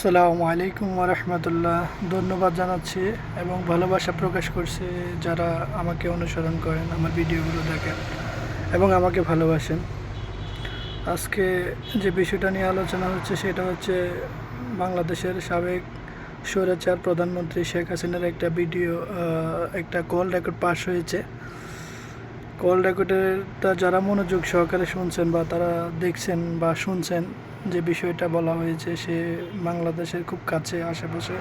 আসসালামু আলাইকুম রহমতুল্লাহ। ধন্যবাদ জানাচ্ছি এবং ভালোবাসা প্রকাশ করছি যারা আমাকে অনুসরণ করেন, আমার ভিডিওগুলো দেখেন এবং আমাকে ভালোবাসেন। আজকে যে বিষয়টা নিয়ে আলোচনা হচ্ছে সেটা হচ্ছে বাংলাদেশের সাবেক স্বৈরাচার প্রধানমন্ত্রী শেখ হাসিনার একটা ভিডিও একটা কল রেকর্ড পাস হয়েছে। কল রেকর্ডেরটা যারা মনোযোগ সহকারে শুনছেন বা তারা দেখছেন বা শুনছেন যে বিষয়টা বলা হয়েছে, সে বাংলাদেশের খুব কাছে আশেপাশে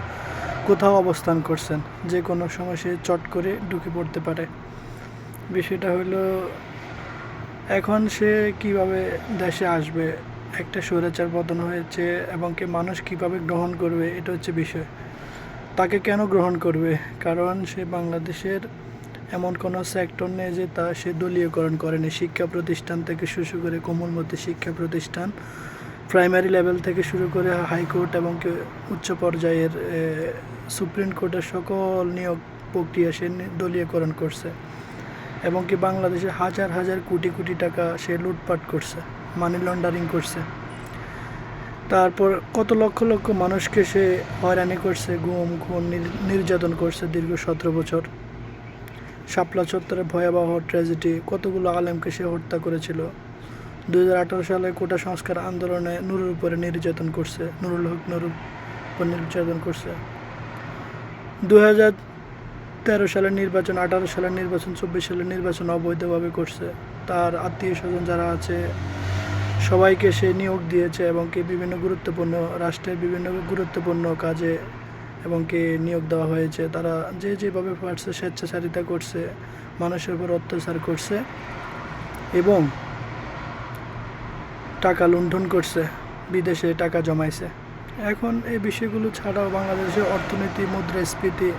কোথাও অবস্থান করছেন। যে কোনো সময় সে চট করে ঢুকে পড়তে পারে। বিষয়টা হলো, এখন সে কীভাবে দেশে আসবে? একটা স্বৈরাচার পতন হয়েছে এবং কি মানুষ কীভাবে গ্রহণ করবে? এটা হচ্ছে বিষয়। তাকে কেন গ্রহণ করবে? কারণ সে বাংলাদেশের এমন কোনো সেক্টর নেই যে তা সে দলীয়করণ করেনি। শিক্ষা প্রতিষ্ঠান থেকে শুরু করে কোমলমতি শিক্ষা প্রতিষ্ঠান প্রাইমারি লেভেল থেকে শুরু করে হাইকোর্ট এবং উচ্চ পর্যায়ের সুপ্রিম কোর্টের সকল নিয়োগ প্রক্রিয়া সে দলীয়করণ করছে এবং কি বাংলাদেশে হাজার হাজার কোটি কোটি টাকা সে লুটপাট করছে মানি লন্ডারিং করছে। তারপর কত লক্ষ লক্ষ মানুষকে সে হয়রানি করছে, গুম, খুন, নির- নির্যাতন করছে দীর্ঘ সতেরো বছর। শাপলা চত্বরে ভয়াবহ ট্র্যাজেডি কতগুলো আলেমকে সে হত্যা করেছিল দু হাজার আঠেরো সালে কোটা সংস্কার আন্দোলনে নুরুর উপরে নির্যাতন করছে, নুরুল হক নুরুর উপর নির্যাতন করছে। দু তেরো সালের নির্বাচন, আঠারো সালের নির্বাচন, চব্বিশ সালের নির্বাচন অবৈধভাবে করছে। তার আত্মীয় স্বজন যারা আছে, সবাইকে সে নিয়োগ দিয়েছে এবং কি বিভিন্ন গুরুত্বপূর্ণ রাষ্ট্রের বিভিন্ন গুরুত্বপূর্ণ কাজে এবং কি নিয়োগ দেওয়া হয়েছে, তারা যে যেভাবে পারছে, স্বেচ্ছাচারিতা করছে, মানুষের উপর অত্যাচার করছে এবং টাকা লুণ্ঠন করছে, বিদেশে টাকা জমাইছে। এখন এই বিষয়গুলো ছাড়াও বাংলাদেশের অর্থনীতি, মুদ্রাস্ফীতি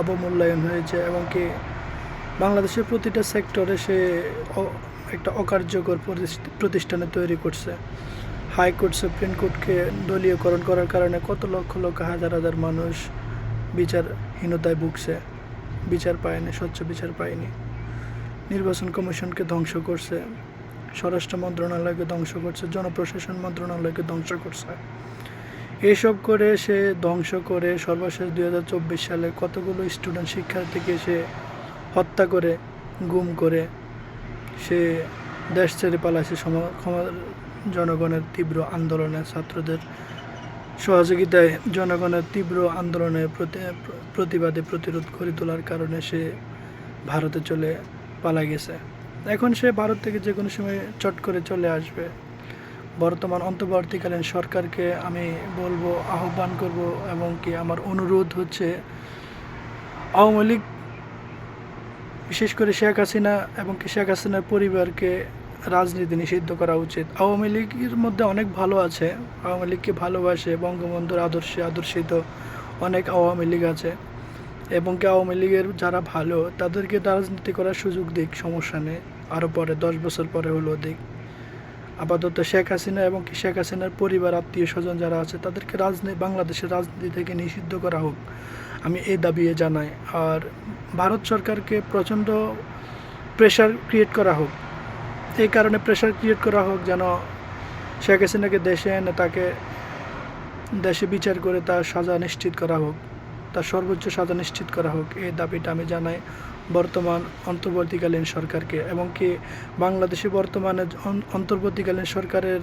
অবমূল্যায়ন হয়েছে এবং কি বাংলাদেশের প্রতিটা সেক্টরে সে একটা অকার্যকর প্রতিষ্ঠানে তৈরি করছে। হাইকোর্ট, সুপ্রিম কোর্টকে দলীয়করণ করার কারণে কত লক্ষ লক্ষ, হাজার হাজার মানুষ বিচারহীনতায় ভুগছে। বিচার পায়নি, স্বচ্ছ বিচার পায়নি। নির্বাচন কমিশনকে ধ্বংস করছে। স্বরাষ্ট্র মন্ত্রণালয়কে ধ্বংস করছে, জনপ্রশাসন মন্ত্রণালয়কে ধ্বংস করছে। এসব করে সে ধ্বংস করে সর্বশেষ দুই হাজার চব্বিশ সালে কতগুলো স্টুডেন্ট শিক্ষার্থীকে সে হত্যা করে, গুম করে, সে দেশ ছেড়ে ক্ষমা- জনগণের তীব্র আন্দোলনে ছাত্রদের সহযোগিতায় জনগণের তীব্র আন্দোলনের প্রতি, প্রতিবাদে প্রতিরোধ করে তোলার কারণে সে ভারতে চলে পালা গেছে। এখন সে ভারত থেকে যে কোনো সময় চট করে চলে আসবে। বর্তমান অন্তর্বর্তীকালীন সরকারকে আমি বলব, আহ্বান করব এবং কি আমার অনুরোধ হচ্ছে, আওয়ামী লীগ, বিশেষ করে শেখ হাসিনা এবং কি শেখ হাসিনার পরিবারকে রাজনীতি নিষিদ্ধ করা উচিত। আওয়ামী লীগের মধ্যে অনেক ভালো আছে, আওয়ামী লীগকে ভালোবাসে, বঙ্গবন্ধুর আদর্শে আদর্শিত অনেক আওয়ামী লীগ আছে। এবং কি আওয়ামী লীগের যারা ভালো, তাদেরকে রাজনীতি করার সুযোগ দিক, সমস্যা নেই। আরও পরে, দশ বছর পরে হলেও দিক। আপাতত শেখ হাসিনা এবং শেখ হাসিনার পরিবার, আত্মীয় স্বজন যারা আছে, তাদেরকে রাজনীতি, বাংলাদেশের রাজনীতি থেকে নিষিদ্ধ করা হোক, আমি এই দাবি জানাই। আর ভারত সরকারকে প্রচণ্ড প্রেশার ক্রিয়েট করা হোক। এই কারণে প্রেশার ক্রিয়েট করা হোক যেন শেখ হাসিনাকে দেশে এনে তাকে দেশে বিচার করে তার সাজা নিশ্চিত করা হোক। তার সর্বোচ্চ সাজা নিশ্চিত করা হোক এই দাবিটা আমি জানাই বর্তমান অন্তর্বর্তীকালীন সরকারকে। এবং কি বাংলাদেশে বর্তমানে অন্তর্বর্তীকালীন সরকারের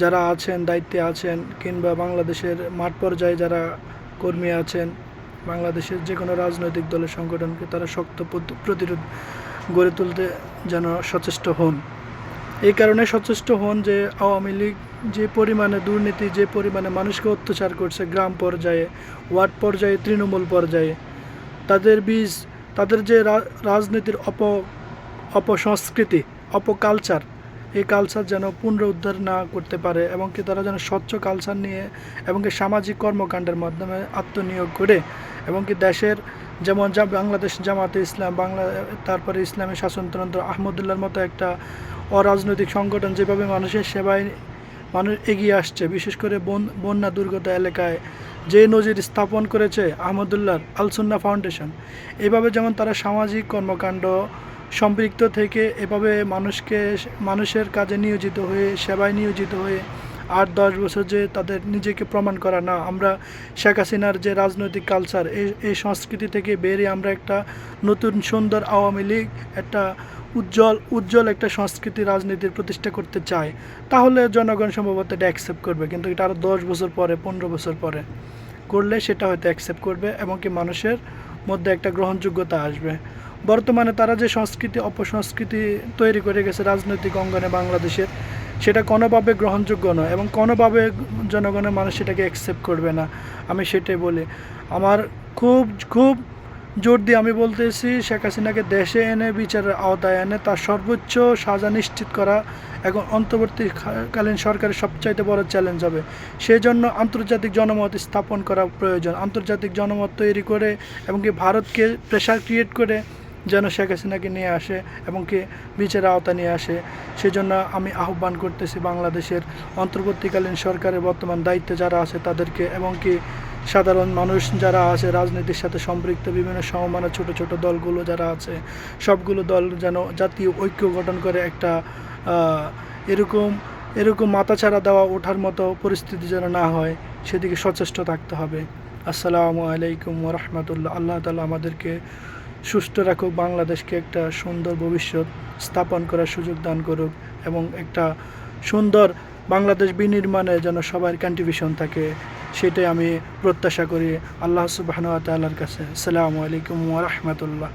যারা আছেন, দায়িত্বে আছেন, কিংবা বাংলাদেশের মাঠ পর্যায়ে যারা কর্মী আছেন, বাংলাদেশের যে কোনো রাজনৈতিক দলের সংগঠনকে তারা শক্ত প্রতিরোধ গড়ে তুলতে যেন সচেষ্ট হন। এই কারণে সচেষ্ট হন যে আওয়ামী লীগ যে পরিমাণে দুর্নীতি, যে পরিমাণে মানুষকে অত্যাচার করছে গ্রাম পর্যায়ে, ওয়ার্ড পর্যায়ে, তৃণমূল পর্যায়ে, তাদের বীজ, তাদের যে রাজনীতির অপ, অপসংস্কৃতি, অপকালচার, এই কালচার যেন পুনরুদ্ধার না করতে পারে এবং কি তারা যেন স্বচ্ছ কালচার নিয়ে এবং কি সামাজিক কর্মকাণ্ডের মাধ্যমে আত্মনিয়োগ করে এবং কি দেশের যেমন যা বাংলাদেশ জামাতে ইসলাম, বাংলা, তারপরে ইসলামী শাসনতন্ত্র আহমদুল্লাহর মতো একটা অরাজনৈতিক সংগঠন যেভাবে মানুষের সেবায় মানুষ এগিয়ে আসছে, বিশেষ করে বন- বন্যা দুর্গত এলাকায়। যে নজির স্থাপন করেছে আহমদুল্লাহর আলসুন্না ফাউন্ডেশন, এভাবে যেমন তারা সামাজিক কর্মকাণ্ড সম্পৃক্ত থেকে এভাবে মানুষকে, মানুষের কাজে নিয়োজিত হয়ে, সেবায় নিয়োজিত হয়ে আট দশ বছর যে তাদের নিজেকে প্রমাণ করা না, আমরা শেখ হাসিনার যে রাজনৈতিক কালচার এই এই সংস্কৃতি থেকে বেরিয়ে আমরা একটা নতুন সুন্দর আওয়ামী লীগ, একটা উজ্জ্বল উজ্জ্বল একটা সংস্কৃতি রাজনীতির প্রতিষ্ঠা করতে চায়, তাহলে জনগণ সম্ভবত এটা অ্যাকসেপ্ট করবে। কিন্তু এটা আরও দশ বছর পরে, পনেরো বছর পরে করলে সেটা হয়তো অ্যাকসেপ্ট করবে এবং কি মানুষের মধ্যে একটা গ্রহণযোগ্যতা আসবে। বর্তমানে তারা যে সংস্কৃতি, অপসংস্কৃতি তৈরি করে গেছে রাজনৈতিক অঙ্গনে বাংলাদেশের, সেটা কোনোভাবে গ্রহণযোগ্য নয় এবং কোনোভাবে জনগণের মানুষ সেটাকে অ্যাকসেপ্ট করবে না। আমি সেটাই বলি। আমার খুব খুব জোর দিয়ে আমি বলতেছি, শেখ হাসিনাকে দেশে এনে, বিচারের আওতায় এনে তার সর্বোচ্চ সাজা নিশ্চিত করা এখন অন্তর্বর্তীকালীন সরকারের সবচাইতে বড় চ্যালেঞ্জ হবে। সেই জন্য আন্তর্জাতিক জনমত স্থাপন করা প্রয়োজন। আন্তর্জাতিক জনমত তৈরি করে এবং কি ভারতকে প্রেশার ক্রিয়েট করে যেন শেখ হাসিনাকে নিয়ে আসে এবং কি বিচারের আওতা নিয়ে আসে। সেজন্য আমি আহ্বান করতেছি বাংলাদেশের অন্তর্বর্তীকালীন সরকারের বর্তমান দায়িত্বে যারা আছে তাদেরকে এবং কি সাধারণ মানুষ যারা আছে, রাজনীতির সাথে সম্পৃক্ত, বিভিন্ন সমমানা ছোট ছোট দলগুলো যারা আছে, সবগুলো দল যেন জাতীয় ঐক্য গঠন করে একটা এরকম এরকম মাথাছাড়া দেওয়া, ওঠার মতো পরিস্থিতি যেন না হয়, সেদিকে সচেষ্ট থাকতে হবে। আসসালামু আলাইকুম রহমতুল্লাহ আল্লাহ তালা আমাদেরকে সুস্থ রাখুক, বাংলাদেশকে একটা সুন্দর ভবিষ্যৎ স্থাপন করার সুযোগ দান করুক এবং একটা সুন্দর বাংলাদেশ বিনির্মাণে যেন সবার কন্ট্রিবিউশন থাকে। সেটাই আমি প্রত্যাশা করি। আল্লাহ সুবাহর কাছে। আসসালামু আলাইকুম রহমতুল্লাহ।